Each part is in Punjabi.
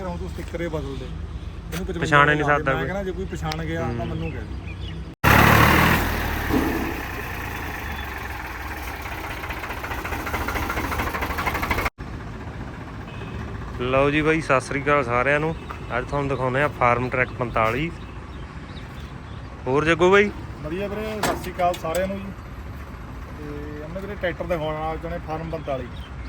ਯਾਰ ਹੁਣ ਤੂੰ ਸਟicker ਹੀ ਬਦਲ ਦੇ। ਇਹਨੂੰ 55 ਪਛਾਣ ਨਹੀਂ ਸਕਦਾ ਮੈਂ ਕਹਿੰਦਾ ਜੇ ਕੋਈ ਪਛਾਣ ਗਿਆ ਤਾਂ ਮੈਨੂੰ ਕਹਿ ਦੇ। ਲਓ ਜੀ ਬਾਈ ਸਤਿ ਸ੍ਰੀ ਅਕਾਲ ਸਾਰਿਆਂ ਨੂੰ। ਅੱਜ ਤੁਹਾਨੂੰ ਦਿਖਾਉਂਦੇ ਆ ਫਾਰਮ ਟਰੈਕ 45 ਹੋਰ ਜੱਗੂ ਬਾਈ? ਵਧੀਆ ਵੀਰੇ ਸਤਿ ਸ਼੍ਰੀ ਅਕਾਲ ਸਾਰਿਆਂ ਨੂੰ ਜੀ। ਤੇ ਅਮਨੇ ਵੀਰੇ ਟਰੈਕਟਰ ਦਿਖਾਉਣ ਜਣੇ ਫਾਰਮ 45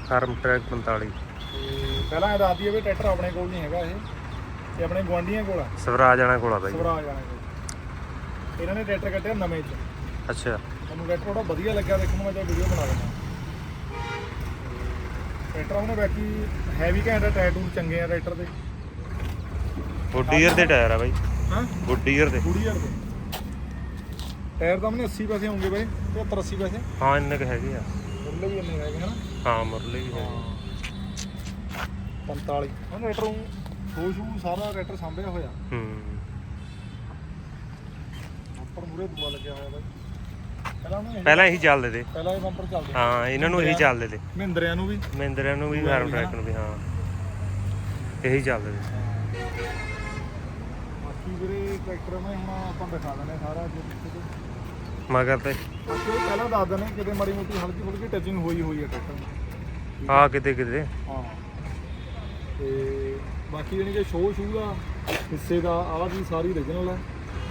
ਫਾਰਮ ਟਰੈਕ 45 ਤੇ ਪਹਿਲਾਂ ਇਹ ਦੱਸ ਦਈਏ ਵੀ ਟਰੈਕਟਰ ਆਪਣੇ ਕੋਲ ਨਹੀਂ ਹੈਗਾ ਇਹ ਤੇ ਆਪਣੇ ਗੁਆਂਢੀਆਂ ਕੋਲ ਆ। ਸਵਰਾਜ ਜਾਣਾ ਕੋਲਾ ਬਾਈ। ਸਵਰਾਜ ਵਾਲੇ ਕੋਲ। ਇਹਨਾਂ ਨੇ ਟਰੈਕਟਰ ਕੱਢਿਆ ਨਵੇਂ ਚ। ਅੱਛਾ। ਤੁਹਾਨੂੰ ਟਰੈਕਟਰ ਬੜਾ ਵਧੀਆ ਲੱਗਿਆ ਦੇਖਣ ਨੂੰ ਮੈਂ ਤਾਂ ਵੀਡੀਓ ਬਣਾ ਦਿੰਦਾ। ਟਰੈਕਟਰ ਉਹਨੇ ਬਾਕੀ ਹੈਵੀ ਘੈਂਟ ਆ ਟਾਇਰ ਟੂਰ ਚੰਗੇ ਆ ਟਰੈਕਟਰ ਦੇ। ਗੁੱਡੀਅਰ ਦੇ ਟਾਇਰ ਆ ਬਾਈ। ਹਾਂ? ਗੁੱਡੀਅਰ ਦੇ। 20000 ਦੇ। ਟਾਇਰ ਤਾਂ ਉਹਨੇ 80 ਪੈਸੇ ਹੋਣਗੇ ਬਾਈ 75 80 ਪੈਸੇ। ਹਾਂ ਇੰਨੇ ਕ ਹੈਗੇ ਆ। ਮੁਰਲੇ ਵੀ ਇੰਨੇ ਹੈਗੇ ਹਨਾ ਹਾਂ ਮੁਰਲੇ ਵੀ ਹੈਗੇ 45 ਉਹ ਟਰੈਕਟਰ ਨੂੰ ਸ਼ੋ ਸ਼ੂ ਸਾਰਾ ਟਰੈਕਟਰ ਸਾਂਭਿਆ ਹੋਇਆ। ਹੂੰ। ਉੱਪਰ ਮੂਰੇ ਦੂਆ ਲੱਗਿਆ ਹੋਇਆ ਬਾਈ। ਪਹਿਲਾਂ ਉਹਨੇ ਪਹਿਲਾਂ ਇਹੀ ਚੱਲਦੇ ਤੇ। ਪਹਿਲਾਂ ਇਹ ਬੰਪਰ ਚੱਲਦੇ। ਹਾਂ ਇਹਨਾਂ ਨੂੰ ਇਹੀ ਚੱਲਦੇ ਤੇ। ਮਹਿੰਦਰਿਆਂ ਨੂੰ ਵੀ। ਮਹਿੰਦਰਿਆਂ ਨੂੰ ਵੀ ਫਾਰਮ ਟਰੈਕ ਨੂੰ ਵੀ ਹਾਂ। ਇਹੀ ਚੱਲਦੇ ਤੇ। ਬਾਕੀ ਵੀਰੇ ਟਰੈਕਟਰ ਮੈਂ ਹੁਣ ਆਪਾਂ ਦਿਖਾ ਦਿੰਦੇ ਹਾਂ ਸਾਰਾ ਜੋ ਪਿੱਛੇ ਤੋਂ। ਮਗਰ ਤੇ ਬਾਕੀ ਉਹ ਪਹਿਲਾਂ ਦੱਸ ਦਿੰਦੇ ਕਿਤੇ ਮਾੜੀ ਮੋਟੀ ਹਲਕੀ ਫੁਲਕੀ ਟੱਚਿੰਗ ਹੋਈ ਹੋਈ ਹੈ ਟਰੈਕਟਰ ਨੂੰ। ਆ ਕਿਤੇ ਕਿਤੇ ਹਾਂ। ਤੇ ਬਾਕੀ ਜਾਨੀ ਕਿ ਸ਼ੋਅ ਸ਼ੂ ਦਾ ਹਿੱਸੇ ਦਾ ਆਹ ਵੀ ਸਾਰੀ ਓਰੀਜਨਲ ਹੈ।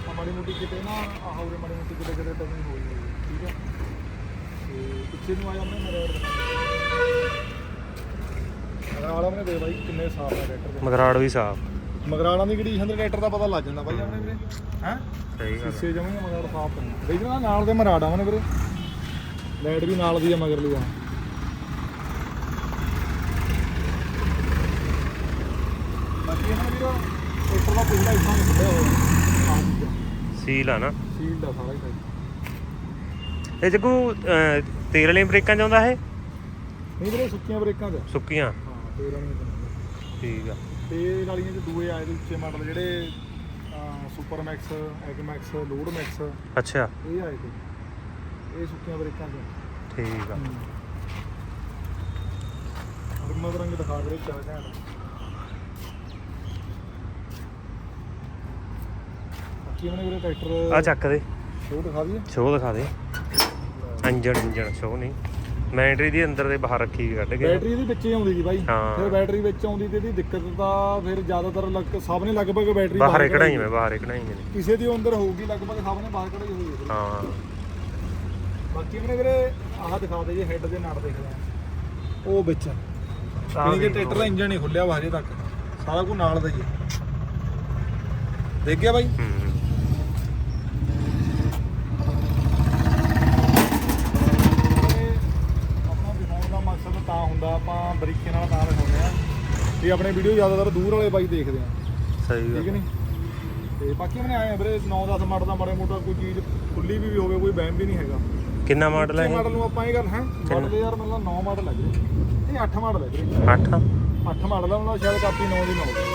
ਆ ਮਾੜੀ ਮੋਟੀ ਕਿਤੇ ਨਾ ਆਹ ਉਰੇ ਮਾੜੀ ਮੋਟੀ ਕਿਤੇ ਕਿਤੇ ਟੱਚਿੰਗ ਹੋਈ ਹੋਈ ਹੈ ਠੀਕ ਹੈ। ਤੇ ਪਿੱਛੇ ਨੂੰ ਆ ਜਾਂਦੇ ਮੇਰੇ ਮਗਰਾਲਾ ਨੇ ਦੇ ਬਾਈ ਕਿੰਨੇ ਸਾਲ ਦਾ ਟਰੈਕਟਰ ਦੇ। ਮਗਰਾੜ ਵੀ ਸਾਫ਼। ਮਗਰਾਲਾ ਦੀ ਕੰਡੀਸ਼ਨ ਦੇ ਟਰੈਕਟਰ ਦਾ ਪਤਾ ਲੱਗ ਜਾਂਦਾ ਬਾਈ ਆਪਣੇ ਵੀਰੇ ਹੈ? ਸਹੀ ਗੱਲ ਸਿੱਸੇ ਜਮੇ ਮਗਰ ਸਾਫ਼ ਨੇ ਦੇਖਣਾ ਨਾਲ ਦੇ ਮਰਾੜਾ ਉਹਨੇ ਵੀਰੇ। ਲਾਈਟ ਵੀ ਨਾਲ ਦੀ ਆ ਮਗਰ ਲਈ ਆ। ਵੀਰੋ ਟਰੈਕਟਰ ਦਾ ਪੂਰਾ ਹਿੱਸਾ ਨਿਕਲਿਆ ਹੋਇਆ ਆਹ ਚੀਜ਼ਾਂ ਸੀਲ ਆ ਨਾ? ਸੀਲ ਦਾ ਸਾਰਾ ਹੀ ਟਰੈਕਟਰ। ਇਹ ਜੱਗੂ ਅਹ, ਤੇਲ ਵਾਲੀਆਂ ਬ੍ਰੇਕਾਂ ਚ ਆਉਂਦਾ ਇਹ? ਨਹੀਂ ਵੀਰੇ ਸੁੱਕੀਆਂ ਬ੍ਰੇਕਾਂ ਚ। ਸੁੱਕੀਆਂ? ਹਾਂ ਤੇਲ ਵਾਲੀਆਂ ਚ। ਠੀਕ ਆ। ਤੇਲ ਵਾਲੀਆਂ ਚ ਦੂਏ ਆਏ ਦੇ ਉੱਚੇ ਮਾਡਲ ਜਿਹੜੇ ਸੁਪਰ ਮੈਕਸ ਐਗ ਮੈਕਸ ਲੋਡ ਮੈਕਸ ਅੱਛਾ। ਇਹ ਆਏ ਤੇ ਇਹ ਸੁੱਕੀਆਂ ਬ੍ਰੇਕਾਂ ਚ ਠੀਕ ਆ। ਰਿਮਾ ਦਾ ਰੰਗ ਦਿਖਾ ਵੀਰੇ ਚਾਹ ਘੈਂਟ। ਵੀਰੇ ਟਰੈਕਟਰ ਆ ਚੱਕ ਦੇ। ਸ਼ੋਅ ਦਿਖਾ ਦਈਏ? ਸ਼ੋਅ ਦਿਖਾ ਦੇ। ਇੰਜਣ ਇੰਜਣ ਸ਼ੋਅ ਨਹੀਂ। ਮੈਂਟਰੀ ਦੀ ਅੰਦਰ ਦੇ ਬਾਹਰ ਰੱਖੀ ਕੱਢ ਕੇ। ਬੈਟਰੀ ਇਹਦੀ ਵਿੱਚ ਹੀ ਆਉਂਦੀ ਸੀ ਬਾਈ। ਫਿਰ ਬੈਟਰੀ ਵਿੱਚ ਆਉਂਦੀ ਤੇ ਇਹਦੀ ਦਿੱਕਤ ਤਾਂ ਫਿਰ ਜ਼ਿਆਦਾਤਰ ਲੱਗ ਸਭ ਨੇ ਲਗਭਗ ਬੈਟਰੀ ਬਾਹਰ ਕਢਾਈ ਮੈਂ ਬਾਹਰ ਕਢਾਈ ਮੈਨੇ ਕਿਸੇ ਦੀ ਅੰਦਰ ਹੋਊਗੀ ਲਗਭਗ ਸਭ ਨੇ ਬਾਹਰ ਕਢਾਈ ਹੋਈ ਹੈ ਹਾਂ। ਬਾਕੀ ਉਹਨੇ ਵੀਰੇ ਆਹ ਦਿਖਾ ਦੇ ਜੀ ਹੈੱਡ ਦੇ ਨਟ ਦੇਖ ਲੈ ਉਹ ਵਿੱਚ। ਯਾਨੀ ਕਿ ਟਰੈਕਟਰ ਦਾ ਇੰਜਨ ਨਹੀਂ ਖੁੱਲਿਆ ਵਾ ਹਜੇ ਤੱਕ। ਸਾਰਾ ਕੁਝ ਨਾਲ ਦਾ ਹੀ ਹੈ। ਦੇਖ ਗਿਆ ਬਾਈ ਹੂੰ ਇਹ ਆਪਣਾ ਦਿਖਾਉਣ ਦਾ ਮਕਸਦ ਤਾਂ ਹੁੰਦਾ ਆਪਾਂ ਬਰੀਕੀ ਨਾਲ ਤਾਂ ਦਿਖਾਉਂਦੇ ਆ ਵੀ ਆਪਣੇ ਵੀਡੀਓ ਜ਼ਿਆਦਾਤਰ ਦੂਰ ਵਾਲੇ ਬਾਈ ਦੇਖਦੇ ਆ। ਸਹੀ ਠੀਕ ਨਹੀਂ ਤੇ ਬਾਕੀ ਉਹਨੇ ਆਏ ਆ ਵੀਰੇ 9-10 ਮਾਡਲ ਦਾ ਮਾੜਾ ਮੋਟਾ ਕੋਈ ਚੀਜ਼ ਖੁੱਲੀ ਵੀ ਹੋਵੇ ਕੋਈ ਬੈਮ ਵੀ ਨਹੀਂ ਹੈਗਾ। ਕਿੰਨਾ ਮਾਡਲ ਹੈ ਇਹ? ਮਾਡਲ ਨੂੰ ਆਪਾਂ ਇਹ ਗੱਲ ਹੈ? ਮਾਡਲ ਯਾਰ ਮਤਲਬ 9 ਮਾਡਲ ਹੈ ਵੀਰੇ। ਇਹ 8 ਮਾਡਲ ਹੈ ਵੀਰੇ। ਇਹ 8 8 ਮਾਡਲ ਆ ਮਤਲਬ ਸ਼ਾਇਦ ਕਾਪੀ 9 ਦੀ ਨਾ ਹੋਵੇ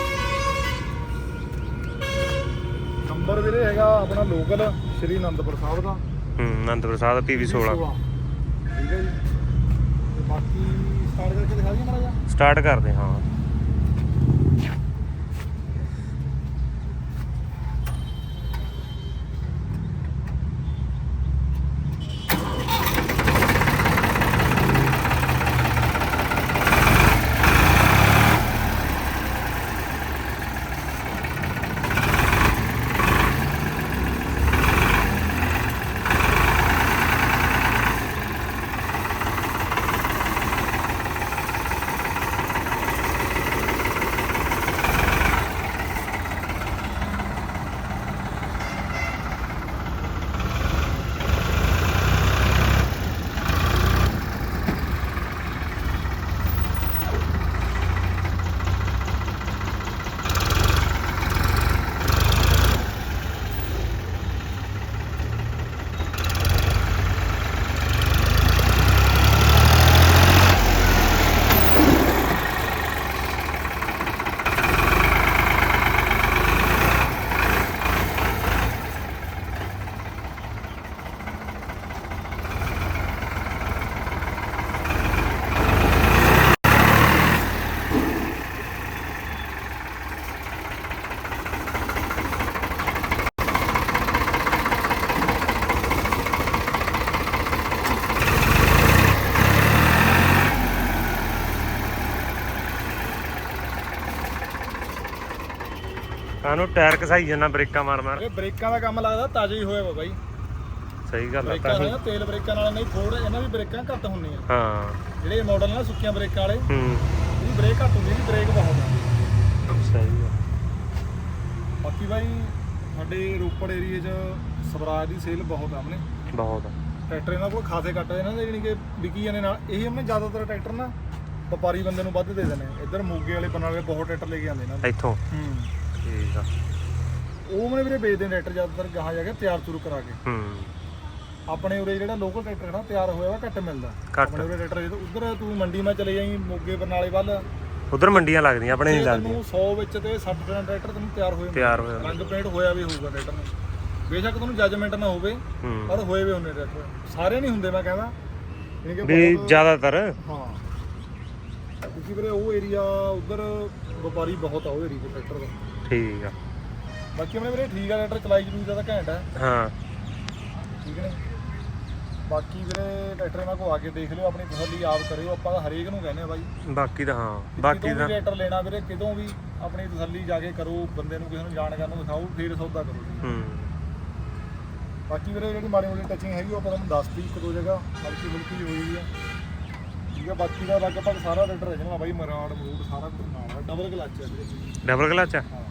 ਨੰਬਰ ਵੀਰੇ ਹੈਗਾ ਆਪਣਾ ਲੋਕਲ ਸ਼੍ਰੀ ਅਨੰਦਪੁਰ ਸਾਹਿਬ ਦਾ। ਹੂੰ ਅਨੰਦਪੁਰ ਸਾਹਿਬ ਪੀਵੀ 16 ਠੀਕ ਹੈ ਜੀ। ਤੇ ਬਾਕੀ ਸਟਾਰਟ ਕਰਕੇ ਦਿਖਾ ਦਈਏ ਮਾੜਾ ਜਿਹਾ। ਸਟਾਰਟ ਕਰਦੇ ਹਾਂ। ਕਾਨੂੰ ਟਾਇਰ ਘਸਾਈ ਜਾਂਦਾ ਬ੍ਰੇਕਾਂ ਮਾਰ ਮਾਰ। ਇਹ ਬ੍ਰੇਕਾਂ ਦਾ ਕੰਮ ਲੱਗਦਾ ਤਾਜ਼ਾ ਹੀ ਹੋਇਆ ਵਾ ਬਾਈ। ਸਹੀ ਗੱਲ ਆ ਬ੍ਰੇਕਾਂ ਤਾਂ ਨਾਲ ਤੇਲ ਬ੍ਰੇਕਾਂ ਨਾਲ ਨਹੀਂ ਫੋੜ ਇਹਨਾਂ ਦੀ ਬ੍ਰੇਕਾਂ ਘੱਟ ਹੁੰਦੀਆਂ। ਹਾਂ। ਜਿਹੜੇ ਮਾਡਲ ਨਾਲ ਸੁੱਕੀਆਂ ਬ੍ਰੇਕਾਂ ਵਾਲੇ ਹੂੰ। ਇਹਦੀ ਬ੍ਰੇਕ ਘੱਟ ਹੁੰਦੀ ਇਹਦੀ ਬ੍ਰੇਕ ਬਹੁਤ ਆ ਸਹੀ ਆ। ਬਾਕੀ ਬਾਈ ਸਾਡੇ ਰੋਪੜ ਏਰੀਏ 'ਚ ਸਵਰਾਜ ਦੀ ਸੇਲ ਬਹੁਤ ਆ ਆਪਣੇ। ਬਹੁਤ ਆ। ਟਰੈਕਟਰ ਇਹਨਾਂ ਕੋਲ ਖਾਸੇ ਘੱਟ ਆ ਇਹਨਾਂ ਦੇ ਜਾਣੀ ਕਿ ਵਿਕੀ ਜਾਂਦੇ ਨਾਲ। ਇਹ ਉਹਨੇ ਜ਼ਿਆਦਾਤਰ ਟਰੈਕਟਰ ਨਾ ਵਪਾਰੀ ਬੰਦੇ ਨੂੰ ਵੱਧ ਦੇ ਦਿੰਦੇ ਆ। ਇੱਧਰ ਮੋਗੇ ਵਾਲੇ ਬਨਾਲੇ ਵਾਲੇ ਬਹੁਤ ਟਰੈਕਟਰ ਲੈ ਕੇ ਆਉਂਦੇ ਇਹਨਾਂ ਦੇ। ਇੱਥੋਂ? ਹੂੰ। ਠੀਕ ਆ। ਉਹ ਮਨੇ ਵੀਰੇ ਵੇਚਦੇ ਨੇ ਟਰੈਕਟਰ ਜ਼ਿਆਦਾਤਰ ਗਾਹਾਂ ਜਾ ਕੇ ਤਿਆਰ ਤੁਰ ਕਰਾ ਕੇ। ਹੂੰ। ਆਪਣੇ ਉਰੇ ਜਿਹੜਾ ਲੋਕਲ ਟਰੈਕਟਰ ਖੜਾ ਤਿਆਰ ਹੋਇਆ ਵਾ ਘੱਟ ਮਿਲਦਾ। ਘੱਟ। ਆਪਣੇ ਉਰੇ ਟਰੈਕਟਰ ਜਦੋਂ ਉਧਰ ਤੂੰ ਮੰਡੀ ਮੈਂ ਚਲੇ ਜਾਈਂ ਮੋਗੇ ਬਰਨਾਲੇ ਵੱਲ। ਉਧਰ ਮੰਡੀਆਂ ਲੱਗਦੀਆਂ ਆਪਣੇ ਨਹੀਂ ਤੇ ਲੱਗਦੀਆਂ। ਤੈਨੂੰ 100 ਵਿੱਚ ਤੇ 60 ਦਾ ਟਰੈਕਟਰ ਤੈਨੂੰ ਤਿਆਰ ਹੋਏ ਤਿਆਰ ਹੋਇਆ ਰੰਗ ਪੇਂਟ ਹੋਇਆ ਵੀ ਹੋਊਗਾ ਟਰੈਕਟਰ ਨੂੰ। ਬੇਸ਼ੱਕ ਤੁਹਾਨੂੰ ਜੱਜਮੈਂਟ ਨਾ ਹੋਵੇ ਹੂੰ। ਪਰ ਹੋਏ ਵੀ ਹੁੰਦੇ ਟਰੈਕਟਰ। ਸਾਰੇ ਨਹੀਂ ਹੁੰਦੇ ਮੈਂ ਕਹਿੰਦਾ। ਯਾਨੀ ਕਿ ਵੀ ਬਹੁਤ- ਜ਼ਿਆਦਾਤਰ। ਹਾਂ। ਕਿਉਂਕਿ ਵੀਰੇ ਉਹ ਏਰੀਆ ਉਧਰ ਵਪਾਰੀ ਬਹੁਤ ਆ ਉਹ ਏਰੀਆ ਦੇ ਟਰੈਕਟਰ ਦਾ। ਠੀਕ ਆ। ਬਾਕੀ ਆਪਣੇ ਵੀਰੇ ਠੀਕ ਆ ਟਰੈਕਟਰ ਚਲਾਈ ਚਲੂਈ ਦਾ ਤਾਂ ਘੈਂਟ ਹੈ ਹਾਂ। ਠੀਕ ਹੈ ਬਾਕੀ ਵੀਰੇ ਟਰੈਕਟਰ ਇਹਨਾਂ ਕੋ ਆ ਕੇ ਦੇਖ ਲਿਓ ਆਪਣੀ ਤਸੱਲੀ ਆਪ ਕਰਿਓ ਆਪਾਂ ਤਾਂ ਹਰੇਕ ਨੂੰ ਕਹਿੰਦੇ ਆ ਬਾਈ। ਬਾਕੀ ਤਾਂ ਹਾਂ ਬਾਕੀ ਵੀ ਟਰੈਕਟਰ ਲੈਣਾ ਵੀਰੇ ਕਿਤੋਂ ਵੀ ਆਪਣੀ ਤਸੱਲੀ ਜਾ ਕੇ ਕਰੋ ਬੰਦੇ ਨੂੰ ਕਿਸੇ ਨੂੰ ਜਾਣਕਾਰ ਨੂੰ ਦਿਖਾਓ ਫਿਰ ਸੌਦਾ ਕਰੋ। ਹੂੰ। ਬਾਕੀ ਵੀਰੇ ਜਿਹੜੀ ਮਾੜੀ ਮੋਟੀ ਟੱਚਿੰਗ ਹੈਗੀ ਉਹ ਆਪਾਂ ਤੁਹਾਨੂੰ ਦੱਸਤੀ ਇੱਕ ਦੋ ਜਗ੍ਹਾ ਹਲਕੀ ਫੁਲਕੀ ਹੋਈ ਹੋਈ ਆ। ਠੀਕ ਆ ਬਾਕੀ ਦਾ ਲਗਭਗ ਸਾਰਾ ਰੈਡਰ ਹੈ ਜਣਾ ਬਾਈ ਮਰਾੜ ਮਰੂਡ ਸਾਰਾ ਕੁਝ ਨਾਲ ਡਬਲ ਕਲਚ ਹੈ ਵੀਰੇ। ਡਬਲ ਕਲਚ ਆ? ਹਾਂ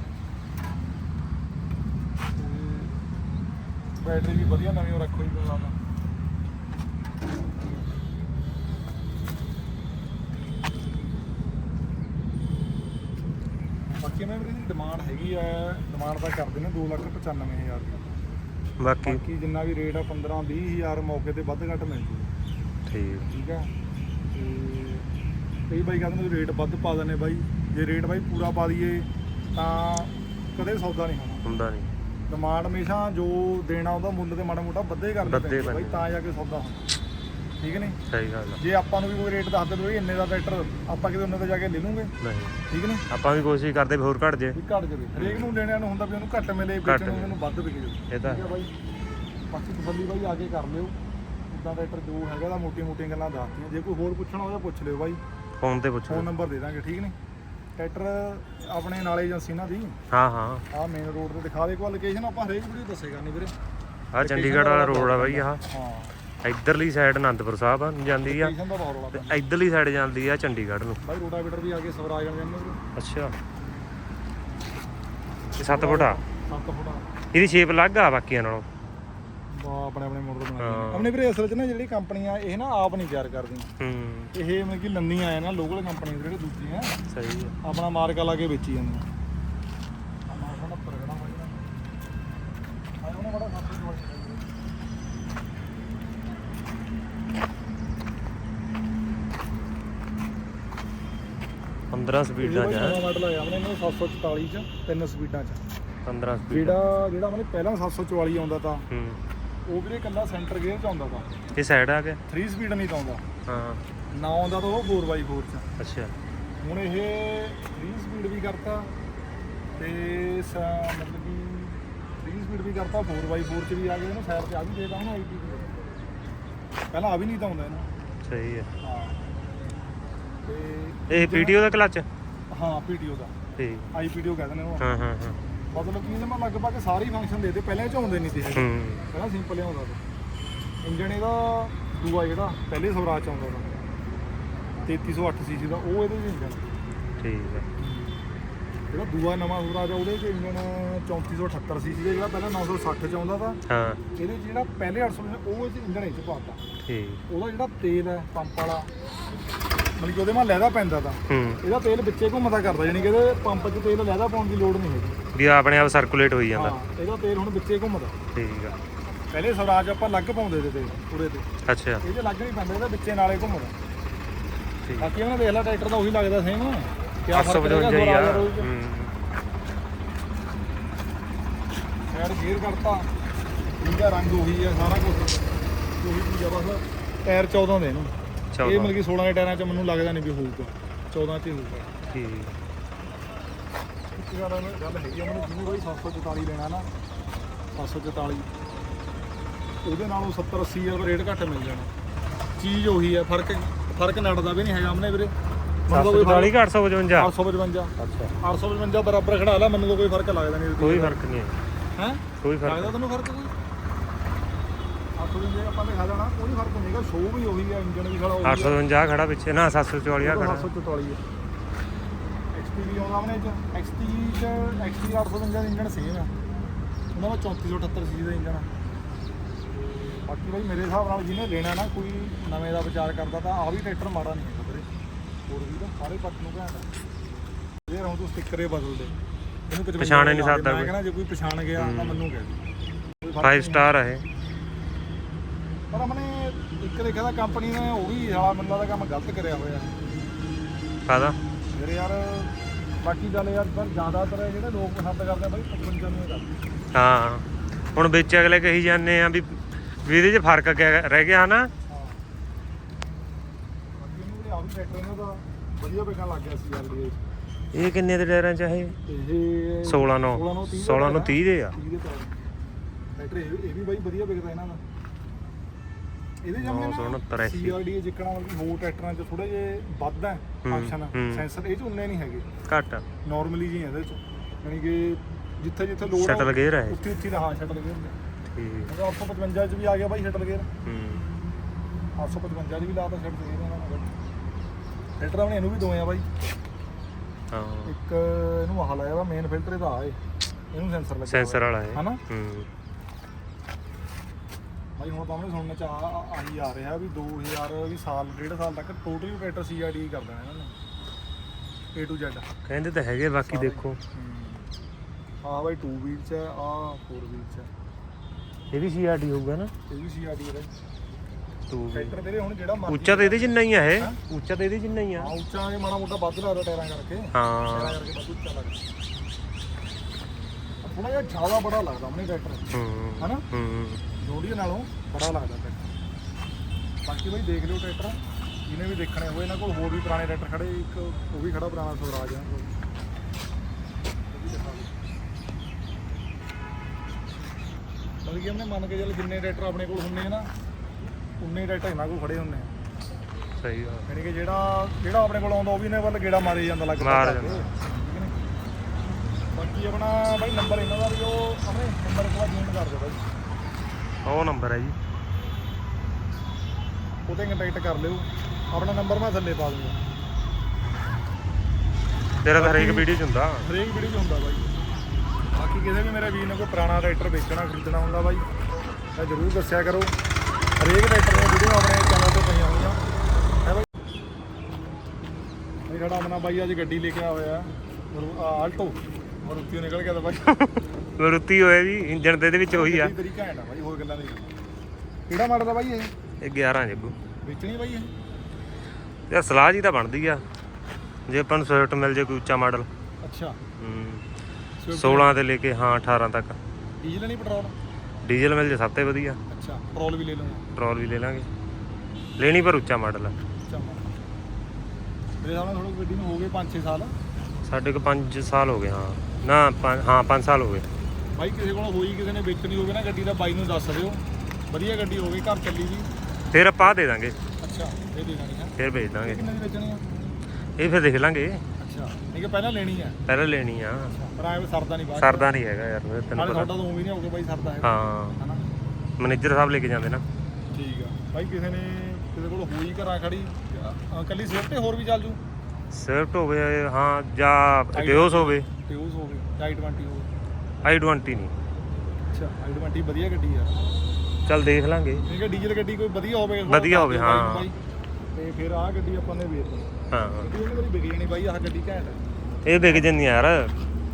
ਤੇ ਬੈਟਰੀ ਵੀ ਵਧੀਆ ਨਵੀਂ ਉਹ ਰੱਖੋ ਜੀ ਲੱਗਦਾ ਬਾਕੀ ਮੈਂ ਵੀਰੇ ਦੀ ਡਿਮਾਂਡ ਹੈਗੀ ਆ ਡਿਮਾਂਡ ਤਾਂ ਕਰਦੇ ਨੇ 295000 ਦੀ। ਬਾਕੀ? ਬਾਕੀ ਜਿੰਨਾ ਵੀ ਰੇਟ ਆ 15 20000 ਮੌਕੇ ਤੇ ਵੱਧ ਘੱਟ ਮਿਲ ਜੂ। ਠੀਕ। ਠੀਕ ਆ? ਤੇ ਕਈ ਬਾਈ ਕਹਿੰਦੇ ਨੇ ਰੇਟ ਵੱਧ ਪਾ ਦਨੇ ਬਾਈ। ਜੇ ਰੇਟ ਬਾਈ ਪੂਰਾ ਪਾ ਦਈਏ ਤਾਂ ਕਦੇ ਸੌਦਾ ਨਹੀਂ ਹੋਣਾ। ਹੁੰਦਾ ਨਹੀਂ। ਡਿਮਾਂਡ ਹਮੇਸ਼ਾ ਜੋ ਦੇਣਾ ਉਹਦਾ ਮੁੱਲ ਤੇ ਮਾੜਾ ਮੋਟਾ ਵੱਧੇ ਕਰਨੇ ਵੱਧੇ ਪੈਂਦੇ ਬਾਈ। ਤਾਂ ਜਾ ਕੇ ਸੌਦਾ ਹੁੰਦਾ। ਠੀਕ ਨਹੀਂ? ਸਹੀ ਗੱਲ ਆ। ਜੇ ਆਪਾਂ ਨੂੰ ਵੀ ਕੋਈ ਰੇਟ ਦੱਸ ਦੇ ਵੀ ਇੰਨੇ ਦਾ ਟਰੈਕਟਰ ਆਪਾਂ ਕਿਤੇ ਉਹਨਾਂ ਤੇ ਜਾ ਕੇ ਲੈ ਲੂਗੇ। ਨਹੀਂ। ਠੀਕ ਨਹੀਂ? ਆਪਾਂ ਵੀ ਕੋਸ਼ਿਸ਼ ਕਰਦੇ ਵੀ ਹੋਰ ਘਟ ਜੇ। ਵੀ ਘੱਟ ਜਾਵੇ। ਹਰੇਕ ਨੂੰ ਲੈਣਿਆਂ ਨੂੰ ਹੁੰਦਾ ਵੀ ਉਹਨੂੰ ਘੱਟ ਮਿਲੇ ਘੱਟ ਵੇਚਣ ਨੂੰ ਮਿਲੇ। ਉਹਨੂੰ ਵੱਧ ਵਿਕੇ ਜਾਵੇ। ਇਹ ਤਾਂ ਠੀਕ ਬਾਈ? ਬਾਕੀ ਤਸੱਲੀ ਬਾਈ ਆ ਕੇ ਕਰ ਲਿਓ। ਇਦਾਂ ਟਰੈਕਟਰ ਜੋ ਹੈਗਾ ਦਾ ਮੋਟੀਆਂ ਮੋਟੀਆਂ ਗੱਲਾਂ ਦੱਸਤੀਆਂ। ਜੇ ਕੋਈ ਹੋਰ ਪੁੱਛਣਾ ਹੋਵੇ ਪੁੱਛ ਲਿਓ ਬਾਈ। ਫੋਨ ਤੇ ਪੁੱਛੋ ਫੋਨ ਨੰਬਰ ਦੇ ਦਾਂਗੇ ਠੀਕ ਨੇ ਟਰੈਕਟਰ ਆਪਣੇ ਨਾਲੇ ਏਜੰਸੀ ਨਾਲ ਦੀ। ਹਾਂ ਹਾਂ। ਆ ਮੇਨ ਰੋਡ ਤੇ ਦਿਖਾ ਦੇ ਕੋ ਲੋਕੇਸ਼ਨ ਆਪਾਂ ਹਰੇਕ ਵੀਡੀਓ ਦੱਸੇਗਾ ਨਹੀਂ ਵੀਰੇ। ਆ ਚੰਡੀਗੜ੍ਹ ਵਾਲਾ ਰੋਡ ਆ ਬਾਈ ਆਹ। ਹਾਂ। ਇਧਰਲੀ ਸਾਈਡ ਅਨੰਦਪੁਰ ਸਾਹਿਬ ਆ, ਜਾਂਦੀ ਆ। ਤੇ ਇਧਰਲੀ ਸਾਈਡ ਜਾਂਦੀ ਆ ਚੰਡੀਗੜ੍ਹ ਨੂੰ। ਬਾਈ ਰੋਟਾਵੇਟਰ ਵੀ ਆ ਕੇ ਸਵਰਾਜ ਵਾਲੇ ਜਾਂਦੇ ਅੱਛਾ। ਇਹ 7 ਫੁੱਟ ਆ। 7 ਫੁੱਟ ਇਹਦੀ ਸ਼ੇਪ ਅਲੱਗ ਆ ਬਾਕੀਆਂ ਨਾਲੋਂ। ਆਪਣੇ ਆਪਣੇ ਹਾਂ। ਨੇ। ਆਪਣੇ ਵੀਰੇ ਅਸਲ 'ਚ ਨਾ ਜਿਹੜੀ ਕੰਪਨੀਆਂ ਇਹ ਨਾ ਆਪ ਨਹੀਂ ਤਿਆਰ ਕਰਦੀਆਂ। ਹੂੰ। ਇਹ ਮਤਲਬ ਕਿ ਲੰਨੀਆਂ ਆ ਨਾ ਲੋਕਲ ਕੰਪਨੀਆਂ ਜਿਹੜੇ ਦੂਜੀਆਂ ਸਹੀ ਆ ਆਪਣਾ ਮਾਰਕਾ ਲਾ ਕੇ ਵੇਚੀ ਜਾਂਦੀਆਂ। 15 ਸਪੀਡਾਂ ਚ। ਨਵਾਂ ਮਾਡਲ ਆਇਆ ਆਪਣੇ ਇਹਨੂੰ 744 ਚ ਤਿੰਨ ਸਪੀਡਾਂ ਚ। 15 ਸਪੀਡ। ਜਿਹੜਾ ਜਿਹੜਾ ਆਪਣੇ ਪਹਿਲਾਂ 744 ਆਉਂਦਾ ਤਾਂ ਹੂੰ। ਉਹ ਵੀਰੇ ਇਕੱਲਾ ਸੈਂਟਰ ਗੇਅਰ ਚ ਆਉਂਦਾ ਤਾਂ ਇਹ ਸਾਈਡ ਆ ਗਿਆ 3 ਸਪੀਡ ਨਹੀਂ ਤਾਂ ਆਉਂਦਾ। ਹਾਂ। ਨਾ ਆਉਂਦਾ ਤਾਂ ਉਹ 4x4 ਚ। ਅੱਛਾ। ਹੁਣ ਇਹ 3 ਸਪੀਡ ਵੀ ਕਰਤਾ ਤੇ ਸ- ਮਤਲਬ ਕਿ 3 ਸਪੀਡ ਵੀ ਕਰਤਾ 4x4 ਚ ਵੀ ਆ ਗਿਆ ਇਹਨੂੰ ਸਾਈਡ ਤੇ ਆ ਵੀ ਦੇਦਾ ਹੁਣ ਆਈਪੀ ਪਹਿਲਾਂ ਆ ਵੀ ਨਹੀਂ ਤਾਂ ਆਉਂਦਾ ਇਹਨੂੰ। ਸਹੀ ਆ। ਹਾਂ। ਤੇ ਇਹ ਪੀਟੀਓ ਦਾ ਕਲਚ ਹਾਂ ਪੀਟੀਓ ਦਾ। ਠੀਕ। ਆਈਪੀਡੀਓ ਕਹਿੰਦੇ ਨੇ ਉਹ ਹਾਂ ਹਾਂ ਹਾਂ। ਮਤਲਬ ਕਿ ਇਹਦੇ ਮੈਂ ਲਗਭਗ ਸਾਰੇ ਫੰਕਸ਼ਨ ਦੇ ਦੇ ਪਹਿਲਾਂ ਚ ਆਉਂਦੇ ਨਹੀਂ ਸੀ ਹੂੰ। ਪਹਿਲਾਂ ਸਿੰਪਲ ਹੀ ਆਉਂਦਾ ਸੀ। ਇੰਜਣ ਇਹਦਾ ਦੂਆ ਜਿਹੜਾ ਪਹਿਲੇ ਸਵਰਾਜ ਚ ਆਉਂਦਾ ਸੀ। 3308 ਸੀਸੀ ਦਾ ਉਹ ਇਹਦੇ ਚ ਇੰਜਣ। ਠੀਕ ਆ। ਜਿਹੜਾ ਦੂਆ ਨਵਾਂ ਸਵਰਾਜ ਆ ਉਹਦੇ ਚ ਇੰਜਣ 3478 ਸੀਸੀ ਦਾ ਜਿਹੜਾ ਪਹਿਲਾਂ 960 ਚ ਆਉਂਦਾ ਤਾ। ਹਾਂ। ਇਹਦੇ 'ਚ ਜਿਹੜਾ ਪਹਿਲੇ 800 ਸੀ ਉਹ ਇਹ ਇੰਜਣ ਚ ਪਾਤਾ ਠੀਕ। ਉਹਦਾ ਜਿਹੜਾ ਤੇਲ ਹੈ ਪੰਪ ਵਾਲਾ ਮਤਲਬ ਕਿ ਉਹਦੇ ਨਾਲ ਲਹਿਦਾ ਪੈਂਦਾ ਤਾਂ। ਹੂੰ। ਇਹਦਾ ਤੇਲ ਵਿੱਚੇ ਘੁੰਮਦਾ ਕਰਦਾ ਯਾਨੀ ਕਿ ਇਹਦੇ ਪੰਪ 'ਚ ਤੇਲ ਲਹਿਦਾ ਪਾਉਣ ਦੀ ਲੋੜ ਨਹੀਂ ਹੈਗੀ। ਵੀ ਆਪਣੇ ਆਪ ਸਰਕੂਲੇਟ ਹੋਈ ਜਾਂਦਾ। ਹਾਂ ਇਹਦਾ ਤੇਲ ਹੁਣ ਵਿੱਚੇ ਘੁੰਮਦਾ। ਠੀਕ ਆ। ਪਹਿਲੇ ਸਵਰਾਜ ਆਪਾਂ ਲੱਗ ਪਾਉਂਦੇ ਤੇ ਤੇਲ ਪੂਰੇ ਤੇ। ਅੱਛਾ। ਇਹਦੇ ਲੱਗ ਨਹੀਂ ਪੈਂਦਾ ਇਹਦਾ ਵਿੱਚੇ ਨਾਲੇ ਘੁੰਮਦਾ। ਠੀਕ। ਬਾਕੀ ਉਹਨੇ ਦੇਖ ਲਾ ਟਰੈਕਟਰ ਦਾ ਉਹੀ ਲੱਗਦਾ ਸੇਮ ਕਿਆ ਫ਼ਰਕ 855 ਹੀ ਆ। ਸਵਰਾਜ ਔਰ ਉਹਦੇ 'ਚ? ਹੂੰ। ਸਾਈਡ ਗੇਅਰ ਠੀਕ ਆ ਰੰਗ ਉਹੀ ਆ ਸਾਰਾ ਕੁਝ ਉਹੀ ਚੀਜ਼ ਆ ਬਸ ਟਾਇਰ 14 ਦੇ ਇਹਨੂੰ। ਇਹ 14 ਮਤਲਬ ਕਿ 16 ਦੇ ਟਾਇਰਾਂ 'ਚ ਮੈਨੂੰ ਲੱਗਦਾ ਨਹੀਂ ਵੀ ਹੋਊਗਾ। 14 'ਚ ਹੀ ਹੋਊਗਾ। ਠੀਕ। ਇੱਕ ਗੱਲ ਉਹਨੇ- ਗੱਲ ਹੈਗੀ ਆ ਮੈਨੂੰ ਜਿਹਨੂੰ ਕੋਈ 744 ਲੈਣਾ ਨਾ। 744 ਉਹਦੇ ਨਾਲੋਂ 70 80 ਹਜ਼ਾਰ ਦਾ ਰੇਟ ਘੱਟ ਮਿਲ ਜਾਣਾ। ਚੀਜ਼ ਉਹੀ ਆ ਫ਼ਰਕ ਫ਼ਰਕ ਨੜਦਾ ਵੀ ਨਹੀਂ ਹੈਗਾ ਆਪਣੇ ਵੀਰੇ। 744 ਕਿ 855 855 ਅੱਛਾ। 855 ਬਰਾਬਰ ਖੜਾ ਲਾ ਮੈਨੂੰ ਤਾਂ ਕੋਈ ਫ਼ਰਕ ਲੱਗਦਾ ਨਹੀਂ ਕੋਈ ਫ਼ਰਕ ਨਹੀਂ ਹੈ ਹੈ? ਕੋਈ ਫ਼ਰਕ ਲੱਗਦਾ ਤੈਨੂੰ ਫ਼ਰਕ ਕੋਈ? 855 ਆਪਾਂ ਦਿਖਾ ਦੇਣਾ ਕੋਈ ਫ਼ਰਕ ਨਹੀਂ ਹੈਗਾ। ਸ਼ੋਅ ਵੀ ਉਹੀ ਹੈ ਇੰਜਨ ਵੀ ਖੜਾ ਉਹੀ 855 ਖੜਾ ਪਿੱਛੇ। ਨਾ 744 ਆ ਖੜਾ। 744 ਹੈ XT ਵੀ ਆਉਂਦਾ ਚ XT ਚ XT 855 ਦਾ ਇੰਜਨ ਸੇਮ ਆ ਉਹਨਾਂ ਦਾ 3478 ਸੀ ਦਾ ਇੰਜਨ ਬਾਕੀ ਭਾਈ ਮੇਰੇ ਹਿਸਾਬ ਨਾਲ ਜਿਹਨੇ ਲੈਣਾ ਨਾ ਕੋਈ ਨਵੇਂ ਦਾ ਵਿਚਾਰ ਕਰਦਾ ਤਾਂ ਆ ਵੀ ਟਰੈਕਟਰ ਮਾੜਾ ਨਹੀਂ ਹੈ ਵੀਰੇ ਹੋਰ ਵੀ ਤਾਂ ਸਾਰੇ ਪੱਟ ਨੂੰ ਘੈਂਟ ਆ ਇਹ ਰਹੂੰ ਤੂੰ ਸਟicker ਬਦਲ ਦੇ ਇਹਨੂੰ ਪਚਵੰਜਾ ਪਛਾਣ ਨਹੀਂ ਦੇ। ਸਕਦਾ ਮੈਂ। ਕਹਿੰਦਾ ਜੇ ਕੋਈ ਪਛਾਣ ਗਿਆ ਤਾਂ। ਮੈਨੂੰ ਕਹਿ ਦੇ ਕੋਈ ਫ਼ਰਕ 5 ਨਹੀਂ। ਸਟਾਰ ਆ ਇਹ ਪਰ ਆਪਣੇ ਇੱਕ ਦੇਖਿਆ ਤਾਂ ਕੰਪਨੀ ਨੇ ਉਹ ਵੀ ਸਾਲਾ ਮੈਨੂੰ ਲੱਗਦਾ ਕੰਮ ਗਲਤ ਕਰਿਆ ਹੋਇਆ ਕਾਦਾ ਫਿਰ ਯਾਰ ਬਾਕੀ ਗੱਲ ਯਾਰ ਪਰ ਜ਼ਿਆਦਾਤਰ ਜਿਹੜੇ ਲੋਕ ਪਸੰਦ ਕਰਦੇ ਆ ਬਾਈ 55 ਨੂੰ ਹੀ ਕਰਦੇ ਹਾਂ। ਹੁਣ ਵਿੱਚ ਅਗਲੇ ਕਹੀ ਜਾਂਦੇ ਆ ਵੀ ਵੀ ਇਹਦੇ 'ਚ ਫ਼ਰਕ ਕਿਆ ਰਹਿ ਗਿਆ ਹਨਾ? ਹਾਂ। ਬਾਕੀ ਇਹਨੂੰ ਵੀ ਆ ਵੀ ਟਰੈਕਟਰ ਇਹਨਾਂ ਦਾ ਵਧੀਆ ਵਿਕਣ ਲੱਗ ਗਿਆ ਸੀ ਯਾਰ ਦੇ ਇਹ। ਕਿੰਨੇ ਦੇ ਟਾਇਰਾਂ 'ਚ ਆ ਇਹ? ਇਹ 16 ਨੂੰ। 16 ਨੂੰ 30 ਦੇ ਆ। 30 ਦੇ ਟਾਇਰ। ਟਰੈਕਟਰ ਇਹ ਵੀ- ਇਹ ਵੀ ਬਾਈ ਵਧੀਆ ਵਿਕਦਾ ਇਹਨਾਂ ਦਾ। ਇਹਦੇ ਜਮਨੇ ਸੀਆਰਡੀ ਜਿੱਕਣਾ ਹੋਰ ਟਰੈਕਟਰਾਂ 'ਚ ਥੋੜੇ ਜੇ ਵੱਧ ਹੈ ਹੂੰ, ਫੰਕਸ਼ਨ ਹੂੰ। ਸੈਂਸਰ ਇਹ 'ਚ ਉਨੇ ਨਹੀਂ ਹੈਗੇ। ਘੱਟ। ਨਾਰਮਲੀ ਜੀ ਇਹਦੇ 'ਚ। ਯਾਨੀ ਕਿ ਜਿੱਥੇ ਜਿੱਥੇ ਲੋਡ ਸ਼ਟਲ ਗੇਅਰ ਇਹ। ਉੱਥੇ ਉੱਥੇ ਦਾ ਹਾਂ ਸ਼ਟਲ ਗੇਅਰ ਠੀਕ। ਮਤਲਬ 855 'ਚ ਵੀ ਆ ਗਿਆ ਬਾਈ ਸ਼ਟਲ ਗੇਅਰ ਹੂੰ। 855 'ਚ ਵੀ ਲਾਤਾ ਸ਼ਟਲ ਗੇਅਰ ਇਹਨਾਂ ਨੇ ਫਿਲਟਰ ਆਪਣੇ ਇਹਨੂੰ ਵੀ ਦੋਏ ਆ ਬਾਈ। ਹਾਂ। ਇੱਕ ਇਹਨੂੰ ਆਹ ਲਾਇਆ ਵਾ ਮੇਨ ਫਿਲਟਰ ਇਹਦਾ ਆ ਇਹਨੂੰ ਸੈਂਸਰ ਲੱਗਿਆ ਸੈਂਸਰ। ਵਾਲਾ ਇਹ। ਹਨਾ? ਹੂੰ। ਬਾਈ ਹੁਣ ਤਾਂ ਉਹਨੇ ਸੁਣਨ ਚ ਆ ਆਹੀ ਆ ਰਿਹਾ ਵੀ 2000 ਵੀ ਸਾਲ ਡੇਢ ਸਾਲ ਤੱਕ ਟੋਟਲੀ ਟਰੈਕਟਰ ਸੀਆਰਡੀ ਕਰ ਦੇਣਾ ਇਹਨਾਂ ਨੇ। A to Z ਕਹਿੰਦੇ ਤਾਂ ਹੈਗੇ ਬਾਕੀ ਦੇਖੋ। ਆ ਬਾਈ 2 ਵੀਲ ਚ ਆ 4 ਵੀਲ ਚ ਇਹ ਵੀ ਸੀਆਰਡੀ ਹੋਊਗਾ ਨਾ? ਇਹ ਵੀ ਸੀਆਰਡੀ ਹੈ ਤੂੰ ਟਰੈਕਟਰ ਤੇਰੇ ਹੁਣ ਜਿਹੜਾ ਮਰਜ਼ੀ ਉੱਚਾ ਤਾਂ ਇਹਦੇ ਜਿੰਨਾ ਹੀ ਆ ਇਹ? ਉੱਚਾ ਤਾਂ ਇਹਦੇ ਜਿੰਨਾ ਹੀ ਆ। ਹਾਂ ਉੱਚਾ ਇਹ ਮਾੜਾ ਮੋਟਾ ਵੱਧ ਲੱਗਦਾ ਟਾਇਰਾਂ ਕਰਕੇ। ਹਾਂ। ਟਾਇਰਾਂ ਕਰਕੇ ਵੱਧ ਉੱਚਾ ਲੱਗਦਾ। ਥੋੜਾ ਜਿਹਾ ਜ਼ਿਆਦਾ ਬੜਾ ਲੱਗਦਾ ਆਪਣੇ ਟਰੈਕਟਰ ਹੂੰ। ਹਨਾ? ਹੂੰ। ਜੋੜੀ ਨਾਲੋਂ ਬੜਾ ਲੱਗਦਾ ਟਰੈਕਟਰ ਬਾਕੀ ਬਈ ਦੇਖ ਲਿਓ ਟਰੈਕਟਰ ਜਿਹਨੇ ਵੀ ਦੇਖਣੇ ਹੋਏ ਇਹਨਾਂ ਕੋਲ ਹੋਰ ਵੀ ਪੁਰਾਣੇ ਟਰੈਕਟਰ ਖੜੇ ਇੱਕ ਉਹ ਵੀ ਖੜਾ ਪੁਰਾਣਾ ਸਵਰਾਜ ਇਹਨਾਂ ਦਿਓ। ਮਤਲਬ ਕਿ ਉਹਨੇ ਮੰਨ ਕੇ ਚੱਲ ਜਿੰਨੇ ਟਰੈਕਟਰ ਆਪਣੇ ਕੋਲ ਹੁੰਨੇ ਆ ਨਾ ਉਨੇ ਹੀ ਟਰੈਕਟਰ ਇਹਨਾਂ ਕੋਲ ਖੜੇ ਹੁੰਨੇ ਆ ਸਹੀ ਗੱਲ ਯਾਨੀ ਕਿ ਜਿਹੜਾ ਜਿਹੜਾ ਆਪਣੇ ਕੋਲ ਆਉਂਦਾ ਉਹ ਵੀ ਨੇ ਵੱਲ ਗੇੜਾ ਮਾਰੇ ਜਾਂਦਾ ਲੱਗਦਾ ਮਾਰ। ਜਾਂਦਾ। ਠੀਕ ਹੈ? ਬਾਕੀ ਆਪਣਾ ਬਾਈ ਨੰਬਰ ਇਹਨਾਂ ਦਾ ਵੀ ਉਹ ਆਪਣੇ ਨੰਬਰ ਇੱਕ ਵਾਰ ਜੁਆਇਨ ਕਰ ਦਿਓ ਬਾਈ ਉਹ ਨੰਬਰ ਹੈ ਜੀ। ਉਹਤੇ ਕੰਟੈਕਟ ਕਰ ਲਿਓ। ਆਪਣਾ ਨੰਬਰ ਮੈਂ ਥੱਲੇ ਪਾ ਦੂੰਗਾ ਤੇਰਾ ਤਾਂ ਹਰੇਕ ਵੀਡੀਓ 'ਚ ਹੁੰਦਾ। ਹਰੇਕ ਵੀਡੀਓ 'ਚ ਹੁੰਦਾ ਬਾਈ। ਬਾਕੀ ਕਿਸੇ ਵੀ ਮੇਰੇ ਵੀਰ ਨੇ ਕੋਈ ਪੁਰਾਣਾ ਟਰੈਕਟਰ ਵੇਚਣਾ ਖਰੀਦਣਾ ਹੁੰਦਾ ਬਾਈ ਤਾਂ ਜਰੂਰ ਦੱਸਿਆ ਕਰੋ। ਹਰੇਕ ਟਰੈਕਟਰ ਦੀਆਂ ਵੀਡੀਓ ਆਪਣੇ ਚੈਨਲ ਤੇ ਪਈਆਂ ਹੋਈਆਂ। ਹੈ ਬਾਈ। ਇਹ ਸਾਡਾ ਆਪਣਾ ਬਾਈ ਅੱਜ ਗੱਡੀ ਲੈ ਕੇ ਆਇਆ ਹੋਇਆ ਆਲਟੋ ਮਰੂਤੀ ਨਿਕਲ ਗਿਆ ਤਾਂ ਬਾਈ। ਮਰੂਤੀ ਹੋਇਆ ਜੀ ਇੰਜਨ ਇਹਦੇ ਵਿੱਚ ਉਹੀ ਆ। ਗੱਡੀ ਤੇਰੀ ਘੈਂਟ ਆ ਬਾਈ ਹੋਰ ਗੱਲਾਂ ਨਹੀਂ ਕਿਹੜਾ ਮਾਡਲ ਆ ਬਾਈ ਇਹ? ਇਹ 11 ਜੱਗੂ ਵੇਚਣੀ ਬਾਈ ਇਹ? ਤੇ ਸਲਾਹ ਜੀ ਤਾਂ ਬਣਦੀ ਆ ਜੇ ਆਪਾਂ ਨੂੰ ਸਵਿਫਟ ਮਿਲ ਜੇ ਕੋਈ ਉੱਚਾ ਮਾਡਲ। ਅੱਛਾ। ਹੂੰ। Swift 16 ਤੇ ਲੈ ਕੇ ਹਾਂ 18 ਤੱਕ। ਡੀਜ਼ਲ ਨਹੀਂ ਪੈਟਰੋਲ? ਡੀਜ਼ਲ ਮਿਲ ਜੇ ਸਭ ਤੋਂ ਵਧੀਆ। ਅੱਛਾ ਪੈਟਰੋਲ ਵੀ ਲੈ ਲਵਾਂਗਾ ਪੈਟਰੋਲ ਵੀ ਲੈ ਲਾਂਗੇ। ਲੈਣੀ ਪਰ ਉੱਚਾ ਮਾਡਲ ਆ। ਚੰਗਾ ਮੇਰੇ ਸਾਹਮਣੇ ਥੋੜਾ ਗੱਡੀ ਨੂੰ ਹੋ ਗਏ 5-6 ਸਾਲ। ਸਾਡੇ ਕੋਲ 5 ਸਾਲ ਹੋ ਗਏ ਹਾਂ। ਨਾ ਪੰਜ- ਹਾਂ 5 ਸਾਲ ਹੋ ਗਏ। ਬਾਈ ਕਿਸੇ ਕੋਲ ਹੋਈ ਕਿਸੇ ਨੇ ਵੇਚਣੀ ਹੋਵੇ ਨਾ ਗੱਡੀ ਦਾ ਬਾਈ ਨੂੰ ਦੱਸ ਦਿਓ। ਵਧੀਆ ਗੱਡੀ ਹੋਵੇ ਘਰ ਚੱਲੀ ਵੀ। ਫਿਰ ਆਪਾਂ ਦੇ ਦਾਂਗੇ। ਅੱਛਾ ਇਹ ਦੇ ਦੇਣੀ ਹੈ ਫਿਰ ਵੇਚ ਦਾਂਗੇ। ਕਿੰਨੇ ਦੀ ਵੇਚਣੀ ਆ? ਇਹ ਫਿਰ ਦੇਖ ਲਾਂਗੇ। ਅੱਛਾ ਨਹੀਂ ਕਿ ਪਹਿਲਾਂ ਲੈਣੀ ਆ। ਪਹਿਲਾਂ ਲੈਣੀ ਆ। ਪਰ ਐਵੇਂ ਸਰਦਾ ਨਹੀਂ ਬਾਅਦ ਸਰਦਾ ਨਹੀਂ ਹੈਗਾ ਯਾਰ ਫਿਰ ਤੈਨੂੰ ਨਾਲੇ ਪਤਾ। ਤੁਹਾਡਾ ਤਾਂ ਉਵੇਂ ਨਹੀਂ ਹੋਊਗਾ ਬਾਈ ਸਰਦਾ ਹੈ ਹਾਂ। ਹਨਾ? ਮੈਨੇਜਰ ਸਾਹਿਬ ਲੈ ਕੇ ਜਾਂਦੇ ਨਾ। ਠੀਕ ਆ। ਬਾਈ ਕਿਸੇ ਨੇ ਕਿਸੇ ਕੋਲ ਹੋਈ ਘਰਾਂ ਖੜੀ ਅ, ਕੱਲੀ ਸੇਫ ਤੇ ਹੋਰ ਵੀ ਚੱਲ ਜੂ? ਸਵਿਫਟ ਹੋਵੇ ਹਾਂ ਜਾਂ ਡਿਓਸ ਹੋਵੇ। ਉਸ ਹੋਵੇ ਜਾਂ i20 ਹੋਵੇ। I20 ਨਹੀਂ। ਅੱਛਾ i20 ਵਧੀਆ ਗੱਡੀ ਆ। ਚੱਲ ਦੇਖ ਲਾਂਗੇ। ਠੀਕ ਹੈ ਡੀਜ਼ਲ ਗੱਡੀ ਕੋਈ ਵਧੀਆ ਹੋਵੇ ਵਧੀਆ ਹੋਵੇ, ਹਾਂ। ਬਾਈ। ਤੇ ਫਿਰ ਆਹ ਗੱਡੀ ਆਪਾਂ ਨੇ ਵੇਚ ਦੇਣੀ। ਹਾਂ। ਗੱਡੀ ਉਹਨੇ ਵਾਰੀ ਵਿਕ ਜਾਣੀ ਬਾਈ ਆਹ ਗੱਡੀ ਘੈਂਟ ਹੈ ਇਹ ਵਿਕ ਜਾਂਦੀ ਯਾਰ।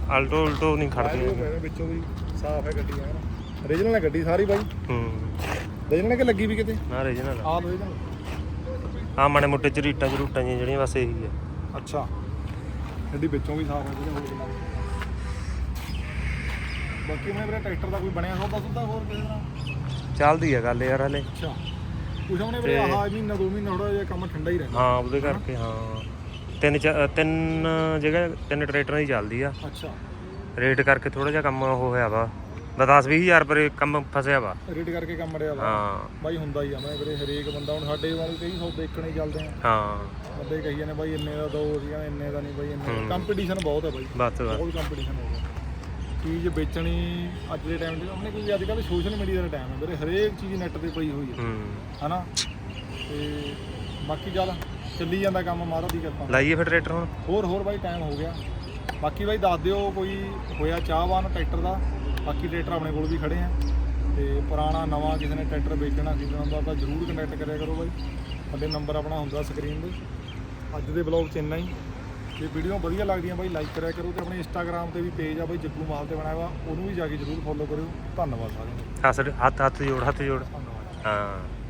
ਆਲਟੋ ਉਲਟੋ ਨਹੀਂ ਖੜਦੀ ਵਿੱਚੋਂ ਵੀ ਸਾਫ਼ ਹੈ ਗੱਡੀ ਹੈ ਰੀਜਨਲ ਹੈ ਗੱਡੀ ਸਾਰੀ ਬਾਈ। ਹੂੰ। ਰੀਜਨਲ ਕਿ ਲੱਗੀ ਵੀ ਕਿਤੇ? ਨਾ ਰੀਜਨਲ ਆਹ ਰੀਜਨਲ ਆ ਮਾੜੇ ਮੋਟੇ ਝਰੀਟਾਂ ਝਰੂਟਾਂ ਜਿਹੀਆਂ ਜਿਹੜੀਆਂ ਬਸ ਇਹੀ ਆ। ਅੱਛਾ। ਗੱਡੀ ਵਿੱਚੋਂ ਵੀ ਸਾਫ਼ ਹੈ ਜਿਹੜੇ ਹੋਰ ਗੱਲਾਂ ਬਾਕੀ ਮੈਂ ਵੀਰੇ ਟਰੈਕਟਰ ਦਾ ਕੋਈ ਬਣਿਆ ਸੌਦਾ ਸੁੱਦਾ ਹੋਰ ਕਿਸੇ ਦਾ ਚੱਲਦੀ ਆ ਗੱਲ ਯਾਰ ਹਲੇ। ਅੱਛਾ। ਕੁਛ ਉਹਨੇ ਵੀਰੇ ਆਹ ਮਹੀਨਾ ਦੋ ਮਹੀਨਾ ਥੋੜਾ ਜਿਹਾ ਕੰਮ ਠੰਡਾ ਹੀ ਰਹਿੰਦਾ। ਹਾਂ ਉਹਦੇ ਕਰਕੇ ਹਾਂ। ਤਿੰਨ ਚਾ- ਤਿੰਨ ਜਗ੍ਹਾ ਤਿੰਨ ਟਰੈਕਟਰਾਂ ਦੀ ਚੱਲਦੀ ਆ। ਅੱਛਾ। ਰੇਟ ਕਰਕੇ ਥੋੜਾ ਜਿਹਾ ਕੰਮ ਉਹ ਹੋਇਆ ਵਾ। 10 20000 ਪਰ ਕੰਮ ਫਸਿਆ ਵਾ। ਰੇਟ ਕਰਕੇ ਕੰਮ ਮੜਿਆ ਵਾ। ਹਾਂ। ਬਾਈ ਹੁੰਦਾ ਹੀ ਆ ਮੈਂ ਵੀਰੇ ਹਰੇਕ ਬੰਦਾ ਹੁਣ ਸਾਡੇ ਵਾਲੇ ਕਈ ਸੌ ਦੇਖਣੇ ਹੀ ਚੱਲਦੇ ਆ। ਹਾਂ। ਬੰਦੇ ਕਹੀ ਜਾਂਦੇ ਬਾਈ ਇੰਨੇ ਦਾ ਦੋ ਅਸੀਂ ਕਹਿੰਦੇ ਇੰਨੇ ਦਾ ਨਹੀਂ ਬਾਈ ਇੰਨੇ। ਕੰਪੀਟੀਸ਼ਨ ਬਹੁਤ ਹੈ ਬਾਈ। ਬਸ ਬਸ। ਬਹੁਤ ਕੰਪੀਟੀਸ਼ਨ ਹੋ ਗਿਆ। ਚੀਜ਼ ਵੇਚਣੀ ਅੱਜ ਦੇ ਟਾਈਮ 'ਚ ਉਹਨੇ ਕੋਈ ਅੱਜ ਕੱਲ੍ਹ ਸੋਸ਼ਲ ਮੀਡੀਆ ਦਾ ਟਾਈਮ ਹੈ ਵੀਰੇ ਹਰੇਕ ਚੀਜ਼ ਨੈੱਟ ਤੇ ਪਈ ਹੋਈ ਹੈ। ਹੂੰ। ਹਨਾ? ਤੇ ਬਾਕੀ ਚੱਲ ਚੱਲੀ ਜਾਂਦਾ ਕੰਮ ਮਹਾਰਾਜ ਦੀ ਕਿਰਪਾ। ਨਾਲ। ਲਾਈਏ ਫਿਰ ਟਰੈਕਟਰ ਹੁਣ। ਹੋਰ ਹੋਰ ਬਾਈ ਟਾਈਮ ਹੋ ਗਿਆ। ਬਾਕੀ ਬਾਈ ਦੱਸ ਦਿਓ ਕੋਈ ਹੋਇਆ ਚਾਹਵਾਨ ਟਰੈਕਟਰ ਦਾ? ਬਾਕੀ ਟਰੈਕਟਰ ਆਪਣੇ ਕੋਲ ਵੀ ਖੜੇ ਆ। ਤੇ ਪੁਰਾਣਾ ਨਵਾਂ ਕਿਸੇ ਨੇ ਟਰੈਕਟਰ ਵੇਚਣਾ ਖਰੀਦਣਾ ਹੁੰਦਾ ਤਾਂ ਜਰੂਰ ਕੰਟੈਕਟ ਕਰਿਆ ਕਰੋ ਬਾਈ। ਸਾਡੇ ਨੰਬਰ ਆਪਣਾ ਹੁੰਦਾ ਸਕਰੀਨ ਤੇ। ਅੱਜ ਦੇ ਬਲੌਗ 'ਚ ਇੰਨਾ ਹੀ। ਜੇ ਵੀਡੀਓ ਵਧੀਆ ਲੱਗਦੀਆਂ ਬਾਈ ਲਾਈਕ ਕਰਿਆ ਕਰੋ ਤੇ ਆਪਣੇ ਇੰਸਟਾਗ੍ਰam ਤੇ ਵੀ ਪੇਜ ਆ ਬਾਈ ਜੱਗੂ ਮਾਲ ਤੇ ਬਣਾਇਆ ਵਾ ਉਹਨੂੰ ਵੀ ਜਾ ਕੇ ਜਰੂਰ ਫੋਲੋ ਕਰਿਓ। ਧੰਨਵਾਦ ਸਾਰਿਆਂ ਦਾ। ਹੱਥ ਹੱਥ ਹੱਥ ਜੋੜ ਹੱਥ ਜੋੜ। ਧੰਨਵਾਦ। ਹਾਂ।